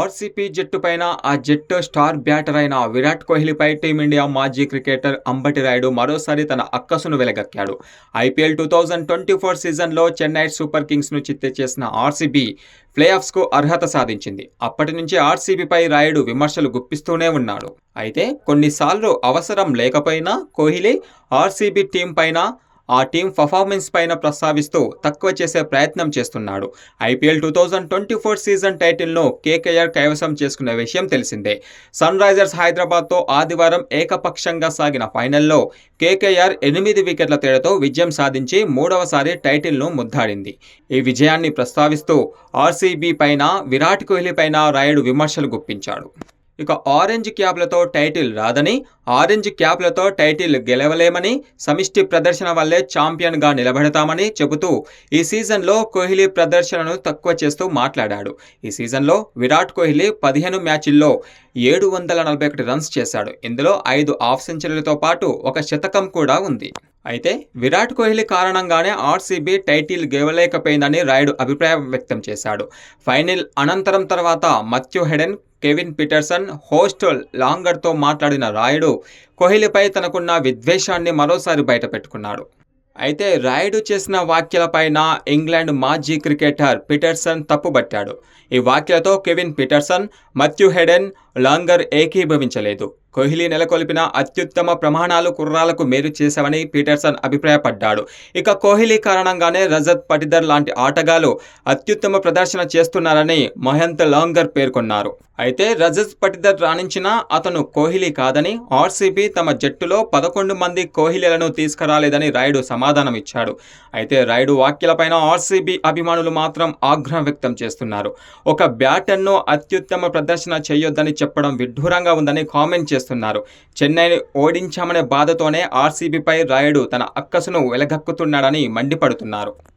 RCP జట్టు పైన ఆ జట్టు స్టార్ బ్యాటర్ అయిన విరాట్ కోహ్లీపై టీమిండియా మాజీ క్రికెటర్ అంబటి రాయుడు మరోసారి తన అక్కసును వెలగక్కాడు. IPL two thousand twenty four సీజన్లో చెన్నై సూపర్ కింగ్స్ను చిత్తే చేసిన ఆర్సీబీ ప్లేఆఫ్స్కు అర్హత సాధించింది. అప్పటి నుంచి ఆర్సీబీపై రాయుడు విమర్శలు గుప్పిస్తూనే ఉన్నాడు. అయితే కొన్నిసార్లు అవసరం లేకపోయినా కోహ్లీ ఆర్సీబీ టీం పైన ఆ టీం పర్ఫార్మెన్స్ పైన ప్రస్తావిస్తూ తక్కువ చేసే ప్రయత్నం చేస్తున్నాడు. IPL two thousand twenty four season టైటిల్ను కేకేఆర్ కైవసం చేసుకున్న విషయం తెలిసిందే. సన్ రైజర్స్ హైదరాబాద్తో ఆదివారం ఏకపక్షంగా సాగిన ఫైనల్లో కేకేఆర్ ఎనిమిది వికెట్ల తేడాతో విజయం సాధించి మూడవసారి టైటిల్ను ముద్దాడింది. ఈ విజయాన్ని ప్రస్తావిస్తూ ఆర్సీబీ పైన విరాట్ కోహ్లీ పైన రాయుడు విమర్శలు గుప్పించాడు. ఇక ఆరెంజ్ క్యాప్లతో టైటిల్ రాదని ఆరెంజ్ క్యాప్లతో టైటిల్ గెలవలేమని సమిష్టి ప్రదర్శన వల్లే ఛాంపియన్గా నిలబడతామని చెబుతూ ఈ సీజన్లో కోహ్లీ ప్రదర్శనను తక్కువ చేస్తూ మాట్లాడాడు. ఈ సీజన్లో విరాట్ కోహ్లీ పదిహేను మ్యాచ్ల్లో ఏడు వందల నలభై ఒకటి రన్స్ చేశాడు. ఇందులో ఐదు హాఫ్ సెంచరీలతో పాటు ఒక శతకం కూడా ఉంది. అయితే విరాట్ కోహ్లీ కారణంగానే ఆర్సీబీ టైటిల్ గెలవలేకపోయిందని రాయుడు అభిప్రాయం వ్యక్తం చేశాడు. ఫైనల్ అనంతరం తర్వాత మత్యు హెడెన్ కెవిన్ పీటర్సన్ హోస్టల్ లాంగర్తో మాట్లాడిన రాయుడు కోహ్లీపై తనకున్న విద్వేషాన్ని మరోసారి బయటపెట్టుకున్నాడు. అయితే రాయుడు చేసిన వ్యాఖ్యలపైన ఇంగ్లాండ్ మాజీ క్రికెటర్ పీటర్సన్ తప్పుబట్టాడు. ఈ వ్యాఖ్యలతో Kevin Pietersen Matthew Hayden Langer ఏకీభవించలేదు. Kohli నెలకొల్పిన అత్యుత్తమ ప్రమాణాలు కుర్రాలకు మేలు చేశావని పీటర్సన్ అభిప్రాయపడ్డాడు. ఇక కోహ్లీ కారణంగానే రజత్ పటిదర్ లాంటి ఆటగాళ్ళు అత్యుత్తమ ప్రదర్శన చేస్తున్నారని మహంత్ లాంగర్ పేర్కొన్నారు. అయితే రజత్ పటిదర్ రాణించినా అతను కోహ్లీ కాదని ఆర్సీబీ తమ జట్టులో పదకొండు మంది కోహ్లీలను తీసుకురాలేదని రాయుడు సమాధానం ఇచ్చాడు. అయితే రాయుడు వ్యాఖ్యలపైన ఆర్సీబీ అభిమానులు మాత్రం ఆగ్రహం వ్యక్తం చేస్తున్నారు. ఒక బ్యాటర్ను అత్యుత్తమ ప్రదర్శన చేయొద్దని చెప్పడం విడ్డూరంగా ఉందని కామెంట్ చేస్తున్నారు. చేస్తున్నారు. చెన్నైని ఓడించామనే బాధతోనే ఆర్సీబీపై రాయుడు తన అక్కసును వెలగక్కుతున్నాడని మండిపడుతున్నారు.